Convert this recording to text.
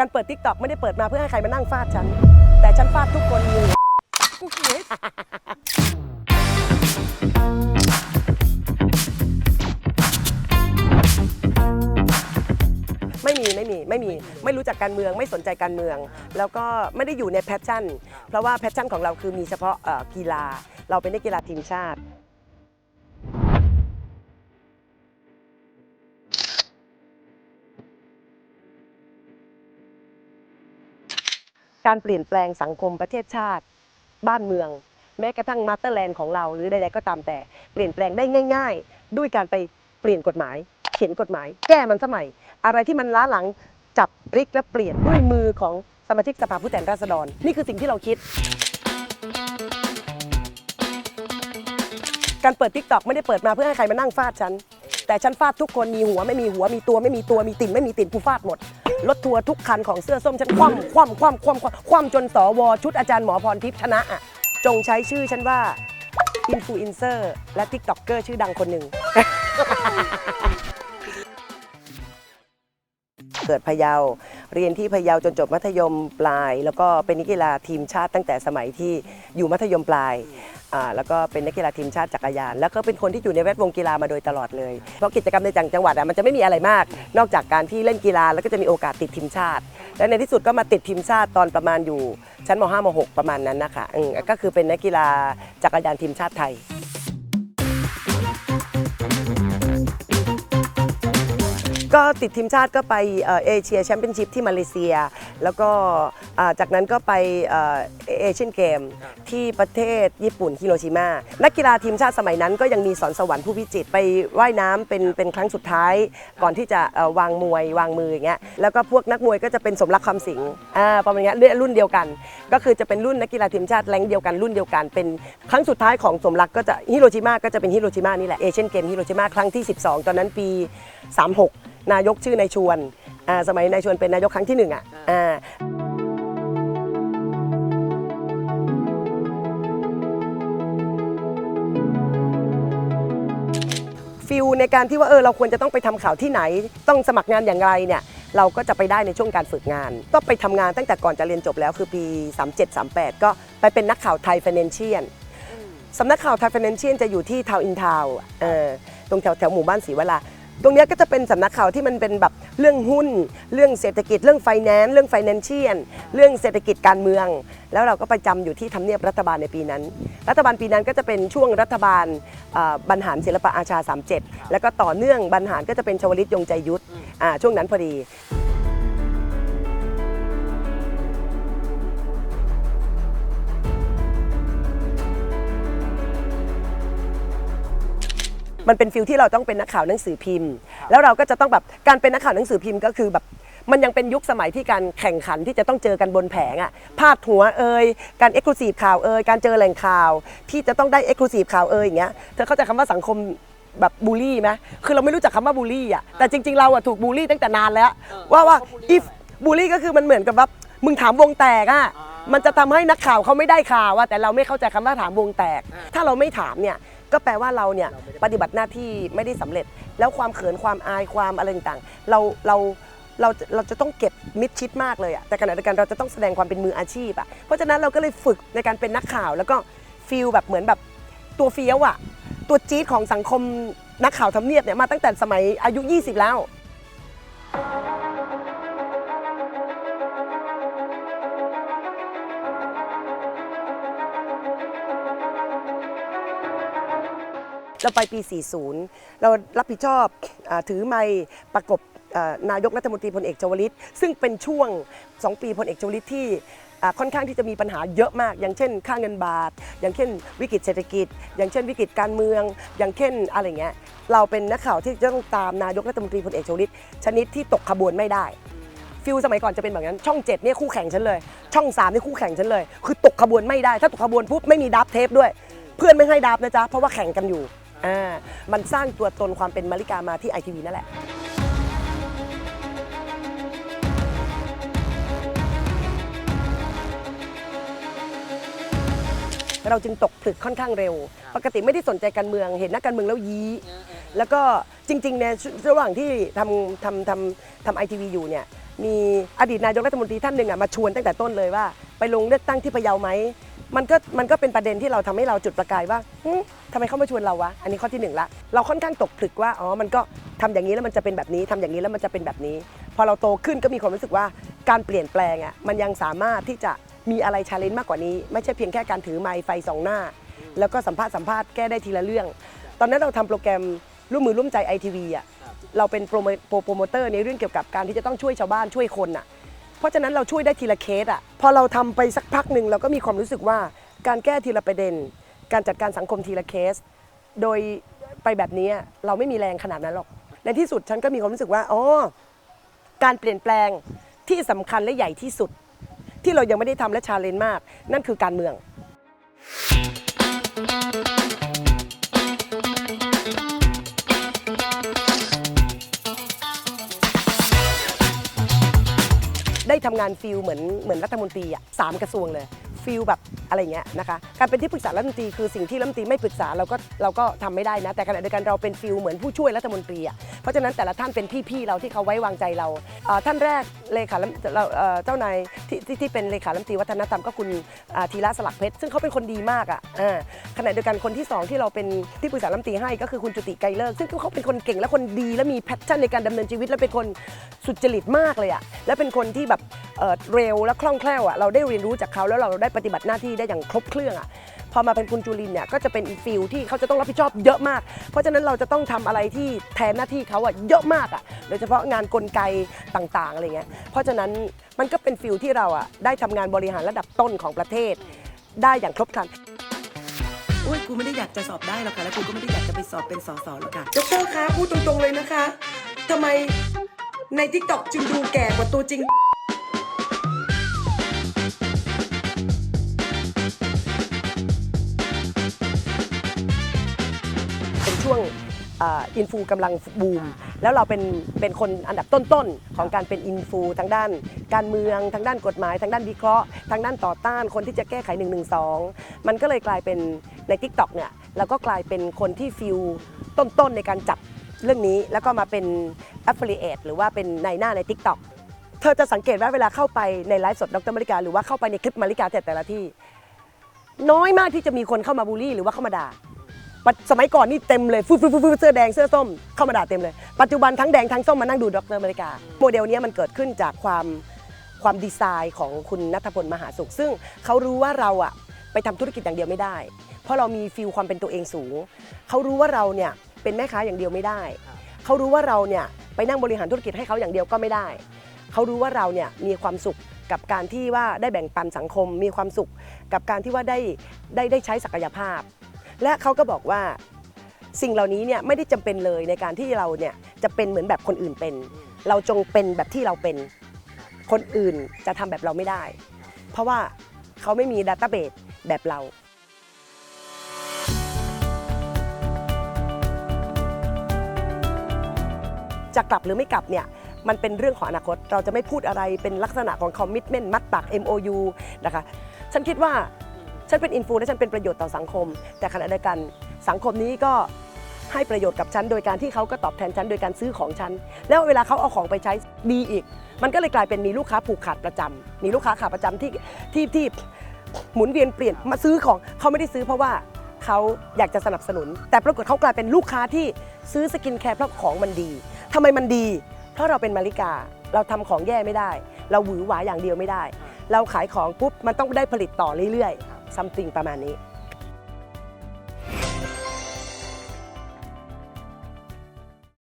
การเปิดทิกตอกไม่ได้เปิดมาเพื่อให้ใครมานั่งฟาดฉัน แต่ฉันฟาดทุกคนอยู่กูเกลียไม่มีไม่มีไม่มีไม่รู้จักการเมืองไม่สนใจการเมือง แล้วก็ไม่ได้อยู่ในแพชชั่น เพราะว่าแพชชั่นของเราคือมีเฉพาะเอ่อกีฬา เราเป็นนักกีฬาทีมชาติ การเปลี่ยนแปลงสังคมประเทศชาติ บ้านเมือง แม้กระทั่งมาสเตอร์แลนด์ของเราหรือใดๆก็ตามแต่เปลี่ยนแปลงได้ง่าย ๆ ด้วยการไปเปลี่ยนกฎหมาย เขียนกฎหมาย แก้มันสมัย อะไรที่มันล้าหลังจับพลิกและเปลี่ยนด้วยมือของสมาชิกสภาผู้แทนราษฎร นี่คือสิ่งที่เราคิด การเปิดทิกตอกไม่ได้เปิดมาเพื่อให้ใครมานั่งฟาดฉัน แต่ฉันฟาดทุกคนมีหัวไม่มีหัวมีตัวไม่มีตัวมีติ่นไม่มีติ่นกูฟาดหมดรถทัวร์ทุกคันของเสื้อส้มฉันคว่ำคว่ำคว่ำคว่ำคว่ำคว่ำจนสวชุดอาจารย์หมอพรทิพย์ชนะอะจงใช้ชื่อฉันว่าอินฟลูเอนเซอร์และทิกตอกเกอร์ชื่อดังคนหนึ่ง เกิดพะเยา เรียนที่พะเยาจนจบมัธยมปลาย แล้วก็เป็นนักกีฬาทีมชาติตั้งแต่สมัยที่อยู่มัธยมปลายอ่า แล้วก็เป็นนักกีฬาทีมชาติจักรยาน แล้วก็เป็นคนที่อยู่ในแวดวงกีฬามาโดยตลอดเลย เพราะกิจกรรมในจังจังหวัดอะมันจะไม่มีอะไรมาก นอกจากการที่เล่นกีฬาแล้วก็จะมีโอกาสติดทีมชาติ และในที่สุดก็มาติดทีมชาติตอนประมาณอยู่ชั้นม .5 ม .6 ประมาณนั้นนะคะอืมก็คือเป็นนักกีฬาจักรยานทีมชาติไทย ก็ติดทีมชาติก็ไปเอเชียแชมเปี้ยนชิพที่มาเลเซีย แล้วก็จากนั้นก็ไปเอเชียนเกมที่ประเทศญี่ปุ่นฮิโรชิมานักกีฬาทีมชาติสมัยนั้นก็ยังมีสอนสวรรค์ผู้พิจิตรไปว่ายน้ำเป็นเป็นครั้งสุดท้ายก่อนที่จะวางมวยวางมืออย่างเงี้ยแล้วก็พวกนักมวยก็จะเป็นสมรักคำสิงอ่าประมาณเงี้ยรุ่นเดียวกัน ก็คือจะเป็นรุ่นนักกีฬาทีมชาติแรงเดียวกันรุ่นเดียวกัน เป็นครั้งสุดท้ายของสมรักก็จะฮิโรชิมาก็จะเป็นฮิโรชิมานี่แหละเอเชียนเกมฮิโรชิมาครั้งที่ 12 ตอนนั้นปี36 นายกชื่อนายชวนอ่าสมัยนายชวนเป็นนายกครั้งที่หนึ่งอะอ่าฟิลในการที่ว่าเออเราควรจะต้องไปทำข่าวที่ไหน ต้องสมัครงานอย่างไรเนี่ยเราก็จะไปได้ในช่วงการฝึกงาน ก็ไปทำงานตั้งแต่ก่อนจะเรียนจบแล้วคือปี 37-38 ก็ไปเป็นนักข่าวไทย Financial สำนักข่าวไทย Financial จะอยู่ที่ทาวอินทาวตรงแถวแถวหมู่บ้านศรีวรา ตรงนี้ก็จะเป็นสำนักข่าวที่มันเป็นแบบเรื่องหุ้น เรื่องเศรษฐกิจเรื่องไฟแนนซ์เรื่องไฟแนนเชียนเรื่องเศรษฐกิจการเมือง แล้วเราก็ประจำอยู่ที่ทำเนียบรัฐบาลในปีนั้น รัฐบาลปีนั้นก็จะเป็นช่วงรัฐบาลบรรหารศิลปะอาชา 37 แล้วก็ต่อเนื่องบรรหารก็จะเป็นชวลิตยงใจยุทธช่วงนั้นพอดี มันเป็นฟิลที่เราต้องเป็นนักข่าวหนังสือพิมพ์ แล้วเราก็จะต้องแบบการเป็นนักข่าวหนังสือพิมพ์ก็คือแบบมันยังเป็นยุคสมัยที่การแข่งขันที่จะต้องเจอกันบนแผงอะพาดหัวเอ่ยการเอ็กซ์คลูซีฟข่าวเอ่ยการเจอแหล่งข่าว ที่จะต้องได้เอ็กซ์คลูซีฟข่าวเอ่ยอย่างเงี้ยเธอเข้าใจคำว่าสังคมแบบบูลลี่ไหมคือเราไม่รู้จักคำว่าบูลลี่อะแต่จริง ๆ เราอะถูกบูลลี่ตั้งแต่นานแล้ว ว่าว่า if บูลลี่ก็คือมันเหมือนกับว่ามึงถามวงแตกอะมันจะทำให้นักข่าวเขาไม่ได้ข่าวอะแต่เราไม่เข้าใจคำว่าถามวงแตก ถ้าเราไม่ถามเนี่ย ก็แปลว่าเราเนี่ยปฏิบัติหน้าที่ไม่ได้สำเร็จ แล้วความเขินความอายความอะไรต่างๆเราเราเราเราจะต้องเก็บมิดชิดมากเลยอะแต่ขณะเดียวกันเราจะต้องแสดงความเป็นมืออาชีพอะเพราะฉะนั้นเราก็เลยฝึกในการเป็นนักข่าว แล้วก็ฟีลแบบเหมือนแบบตัวเฟี้ยวอะตัวจี๊ดของสังคมนักข่าวทำเนียบเนี่ยมาตั้งแต่สมัยอายุ 20 แล้ว เราไปปี 40 เรารับผิดชอบอถือไมค์ประกบนายกรัฐมนตรีพลเอกชวลิต ซึ่งเป็นช่วง 2 ปีพลเอกชวลิตที่ค่อนข้างที่จะมีปัญหาเยอะมาก อย่างเช่น ค่าเงินบาท อย่างเช่น วิกฤตเศรษฐกิจ อย่างเช่น วิกฤตการเมือง อย่างเช่นอะไรเงี้ยเราเป็นนักข่าวที่จะต้องตามนายกรัฐมนตรีพลเอกชวลิต ชนิดที่ตกขบวนไม่ได้ฟิลสมัยก่อนจะเป็นแบบนั้นช่อง7เนี่ยคู่แข่งฉันเลย ช่อง3นี่คู่แข่งฉันเลย คือตกขบวนไม่ได้ ถ้าตกขบวนปุ๊บไม่มีดับเทปด้วย เพื่อนไม่ให้ดับนะจ๊ะเพราะว่าแข่งกันอยู่ อ่ามันสร้างตัวตนความเป็นมาริกามาที่ไอทีวีนั่นแหละเราจึงตกผลึกค่อนข้างเร็ว ปกติไม่ได้สนใจการเมือง เห็นนักการเมืองแล้วยี้ แล้วก็จริงๆเนี่ยระหว่างที่ทำทำทำทำไอทีวีอยู่เนี่ย มีอดีตนายกรัฐมนตรีท่านหนึ่งอะมาชวนตั้งแต่ต้นเลยว่า ไปลงเลือกตั้งที่พะเยาไหม มันก็มันก็เป็นประเด็นที่เราทำให้เราจุดประกายว่าหึทำไมเขามาชวนเราวะ อันนี้ข้อที่หนึ่งละ เราค่อนข้างตกผลึกว่า อ๋อ มันก็ทำอย่างนี้แล้วมันจะเป็นแบบนี้ทำอย่างนี้แล้วมันจะเป็นแบบนี้ พอเราโตขึ้นก็มีความรู้สึกว่าการเปลี่ยนแปลงอะ มันยังสามารถที่จะมีอะไรชาเลนจ์มากกว่านี้ ไม่ใช่เพียงแค่การถือไมค์ไฟสองหน้า แล้วก็สัมภาษณ์สัมภาษณ์แก้ได้ทีละเรื่อง ตอนนั้นเราทำโปรแกรมร่วมมือร่วมใจไอทีวีอะ เราเป็นโปรโมโปรโปรโมเตอร์ในเรื่องเกี่ยวกับการที่จะต้องช่วยชาวบ้านช่วยคนอะ เพราะฉะนั้นเราช่วยได้ทีละเคสอะพอเราทำไปสักพักหนึ่งเราก็มีความรู้สึกว่าการแก้ทีละประเด็น การจัดการสังคมทีละเคส โดยไปแบบนี้เราไม่มีแรงขนาดนั้นหรอก ในที่สุดฉันก็มีความรู้สึกว่าอ๋อการเปลี่ยนแปลงที่สำคัญและใหญ่ที่สุด ที่เรายังไม่ได้ทำและชาเลนจ์มาก นั่นคือการเมืองได้ ทำงานฟิลเหมือนเหมือนรัฐมนตรีอะสามกระทรวงเลย ฟิลแบบอะไรเงี้ยนะคะการเป็นที่ปรึกษารัฐมนตรีคือสิ่งที่รัฐมนตรีไม่ปรึกษาเราก็เราก็ทำไม่ได้นะ แต่ขณะเดียวกันเราเป็นฟิลเหมือนผู้ช่วยรัฐมนตรีอะเพราะฉะนั้นแต่ละท่านเป็นพี่ๆเราที่เขาไว้วางใจเราอ่าท่านแรกเลขารัฐเราเอ่อเจ้านายที่ที่ที่เป็นเลขารัฐมนตรีวัฒนธรรมก็คุณอ่าธีระสลักเพชรซึ่งเขาเป็นคนดีมากอะอ่าขณะเดียวกันคนที่สองที่เราเป็นที่ปรึกษารัฐมนตรีให้ก็คือคุณจุติไกรเลิกษ์ซึ่งเขาเป็นคนเก่งและคนดีและมีแพชชั่นในการดำเนินชีวิตและเป็นคนสุจริตมากเลยอะและเป็นคนที่แบบ เร็วและคล่องแคล่วอะเราได้เรียนรู้จากเขาแล้วเราได้ปฏิบัติหน้าที่ได้อย่างครบเครื่องอะพอมาเป็นคุณจุลินเนี่ยก็จะเป็นอีกฟิลที่เขาจะต้องรับผิดชอบเยอะมาก เพราะฉะนั้นเราจะต้องทำอะไรที่แทนหน้าที่เขาอะเยอะมากอะโดยเฉพาะงานกลไกต่างๆอะไรเงี้ยเพราะฉะนั้นมันก็เป็นฟิลที่เราอะได้ทำงานบริหารระดับต้นของประเทศ ได้อย่างครบครันอุ้ยกูไม่ได้อยากจะสอบได้หรอกค่ะแล้วกูก็ไม่ได้อยากจะไปสอบเป็นสสหรอกค่ะดรคะพูดตรงๆเลยนะคะทำไมในทิกตอกจึงดูแก่กว่าตัวจริง อินฟูกำลังบูม แล้วเราเป็นเป็นคนอันดับต้นๆ ของการเป็นอินฟูทางด้าน การเมืองทางด้านกฎหมาย ทางด้านวิเคราะห์ ทางด้านต่อต้านคนที่จะแก้ไข1นึมันก็เลยกลายเป็นใน t ิ k t o k เนี่ยเราก็กลายเป็นคนที่ฟิลต้นๆ ในการจับเรื่องนี้ แล้วก็มาเป็น affiliate หรือว่าเป็นในหน้าใน t ิ k t o k เธอจะสังเกตว่าเวลาเข้าไปในไลฟ์สดดรมาริกา หรือว่าเข้าไปในคลิปมาริกาแต่แต่ละที่ น้อยมากที่จะมีคนเข้ามาบูลลี่ หรือว่าเข้ามาด่าปัจ สมัยก่อนนี่เต็มเลยฟูฟูฟูฟูเสื้อแดงเสื้อส้มเข้ามาด่าเต็มเลย ปัจจุบันทั้งแดงทั้งส้มมานั่งดูดรอเมริกา โมเดลนี้มันเกิดขึ้นจากความความดีไซน์ของคุณนัทพลมหาสุข ซึ่งเขารู้ว่าเราอะไปทำธุรกิจอย่างเดียวไม่ได้ เพราะเรามีฟิลความเป็นตัวเองสูง เขารู้ว่าเราเนี่ยเป็นแม่ค้าอย่างเดียวไม่ได้ เขารู้ว่าเราเนี่ยไปนั่งบริหารธุรกิจให้เขาอย่างเดียวก็ไม่ได้ เขารู้ว่าเราเนี่ยมีความสุขกับการที่ว่าได้แบ่งปันสังคม มีความสุขกับการที่ว่าได้ได้ได้ใช้ศักยภาพ และเขาก็บอกว่าสิ่งเหล่านี้เนี่ยไม่ได้จำเป็นเลยในการที่เราเนี่ยจะเป็นเหมือนแบบคนอื่นเป็น เราจงเป็นแบบที่เราเป็น คนอื่นจะทำแบบเราไม่ได้ เพราะว่าเขาไม่มีดัตต้าเบสแบบเรา จะกลับหรือไม่กลับเนี่ยมันเป็นเรื่องของอนาคต เราจะไม่พูดอะไรเป็นลักษณะของคอมมิชเมนต์มัดปาก MOU นะคะ ฉันคิดว่า ฉันเป็นอินฟูและฉันเป็นประโยชน์ต่อสังคม แต่ขณะเดียวกันสังคมนี้ก็ให้ประโยชน์กับฉันโดยการที่เขาก็ตอบแทนฉันโดยการซื้อของฉัน แล้วเวลาเขาเอาของไปใช้ดีอีก มันก็เลยกลายเป็นมีลูกค้าผูกขาดประจำมีลูกค้าขาดประจำที่ที่ที่หมุนเวียนเปลี่ยนมาซื้อของเขาไม่ได้ซื้อเพราะว่าเขาอยากจะสนับสนุน แต่ปรากฏเขากลายเป็นลูกค้าที่ซื้อสกินแคร์เพราะของมันดีทำไมมันดี เพราะเราเป็นมาริกาเราทำของแย่ไม่ได้ เราหวือหวาอย่างเดียวไม่ได้ เราขายของปุ๊บมันต้องได้ผลิตต่อเรื่อยๆ ซัมติงประมาณนี้